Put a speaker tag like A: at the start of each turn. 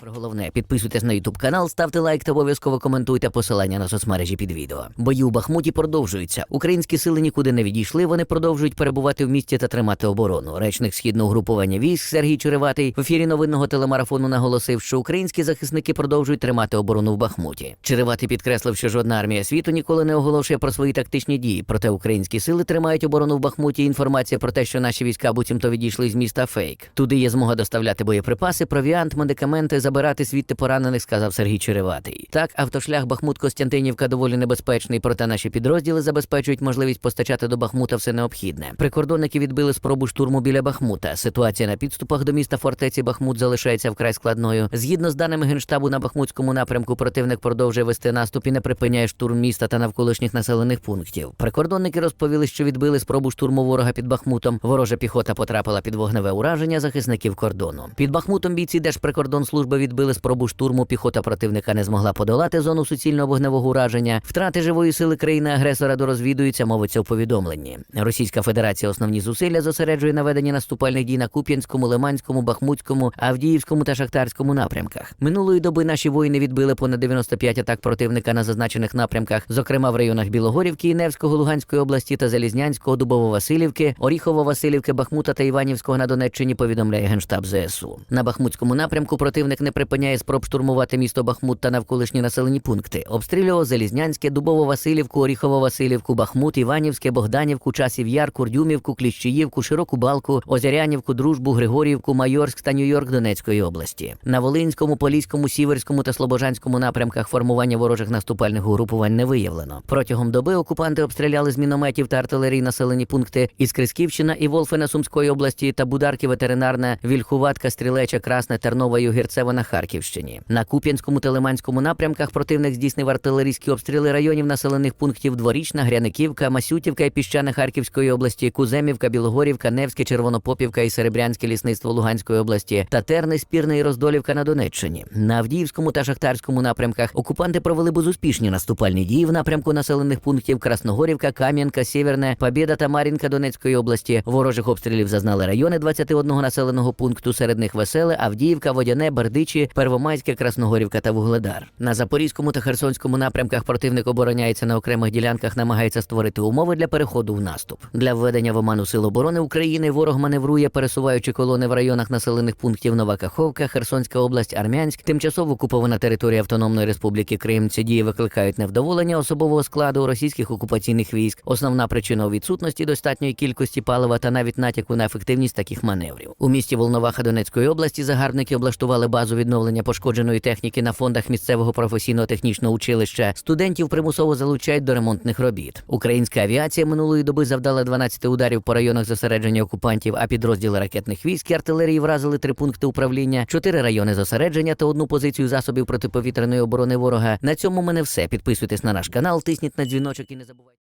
A: Про головне, підписуйтесь на Ютуб канал, ставте лайк та обов'язково коментуйте посилання на соцмережі під відео. Бої у Бахмуті продовжуються. Українські сили нікуди не відійшли. Вони продовжують перебувати в місті та тримати оборону. Речник східного групування військ Сергій Череватий в ефірі новинного телемарафону наголосив, що українські захисники продовжують тримати оборону в Бахмуті. Череватий підкреслив, що жодна армія світу ніколи не оголошує про свої тактичні дії. Проте українські сили тримають оборону в Бахмуті. Інформація про те, що наші війська буцімто відійшли з міста фейк. Туди є змога доставляти боєприпаси, провіант, медикаменти, забирати звідти поранених, сказав Сергій Череватий. Так, автошлях Бахмут Костянтинівка доволі небезпечний, проте наші підрозділи забезпечують можливість постачати до Бахмута все необхідне. Прикордонники відбили спробу штурму біля Бахмута. Ситуація на підступах до міста фортеці Бахмут залишається вкрай складною. Згідно з даними генштабу на Бахмутському напрямку, противник продовжує вести наступ і не припиняє штурм міста та навколишніх населених пунктів. Прикордонники розповіли, що відбили спробу штурму ворога під Бахмутом. Ворожа піхота потрапила під вогневе ураження захисників кордону. Під Бахмутом бійці Держприкордонслужби відбили спробу штурму. Піхота противника не змогла подолати зону суцільного вогневого ураження. Втрати живої сили країни-агресора дорозвідуються, мовиться у повідомленні. Російська Федерація основні зусилля зосереджує на веденні наступальних дій на Куп'янському, Лиманському, Бахмутському, Авдіївському та Шахтарському напрямках. Минулої доби наші воїни відбили понад 95 атак противника на зазначених напрямках, зокрема в районах Білогорівки, Невського, Луганської області та Залізнянського, Дубово-Василівки, Оріхово-Василівки, Бахмута та Іванівського на Донеччині. Повідомляє генштаб ЗСУ. На Бахмутському напрямку противник не припиняє спроб штурмувати місто Бахмут та навколишні населені пункти. Обстрілював Залізнянське, Дубово-Василівку, Оріхово-Василівку, Бахмут, Іванівське, Богданівку, Часів Яр, Курдюмівку, Кліщіївку, Широку Балку, Озерянівку, Дружбу, Григорівку, Майорськ та Нью-Йорк Донецької області. На Волинському, Поліському, Сіверському та Слобожанському напрямках формування ворожих наступальних угрупувань не виявлено. Протягом доби окупанти обстріляли з мінометів та артилерії населені пункти із Крисківщина і Волфена Сумської області та Бударки ветеринарна, Вільхуватка, Стрілеча, Красне, Тернова, Югірцева на Харківщині. На Куп'янському та Лиманському напрямках противник здійснив артилерійські обстріли районів населених пунктів Дворічна, Гряниківка, Масютівка і Піщане Харківської області, Куземівка, Білогорівка, Невське, Червонопопівка і Серебрянське лісництво Луганської області, Татерне, Спірне і Роздолівка на Донеччині. На Авдіївському та Шахтарському напрямках окупанти провели безуспішні наступальні дії в напрямку населених пунктів Красногорівка, Кам'янка, Сєвєрне, Побєда та Мар'їнка Донецької області. Ворожих обстрілів зазнали райони 21 населеного пункту. Серед них Веселе, Авдіївка, Водяне, Бердичі, Первомайське, Красногорівка та Вугледар. На Запорізькому та Херсонському напрямках противник обороняється на окремих ділянках, намагається створити умови для переходу в наступ. Для введення в оману сил оборони України ворог маневрує, пересуваючи колони в районах населених пунктів Нова Каховка, Херсонська область, Армянськ, тимчасово окупована територія Автономної Республіки Крим. Ці дії викликають невдоволення особового складу російських окупаційних військ. Основна причина у відсутності достатньої кількості палива та навіть натяку на ефективність таких маневрів. У місті Волноваха Донецької області загарбники облаштували базу відновлення пошкодженої техніки на фондах місцевого професійно-технічного училища. Студентів примусово залучають до ремонтних робіт. Українська авіація минулої доби завдала 12 ударів по районах зосередження окупантів, а підрозділи ракетних військ і артилерії вразили три пункти управління, чотири райони зосередження та одну позицію засобів протиповітряної оборони ворога. На цьому мене все. Підписуйтесь на наш канал, тисніть на дзвіночок і не забувайте.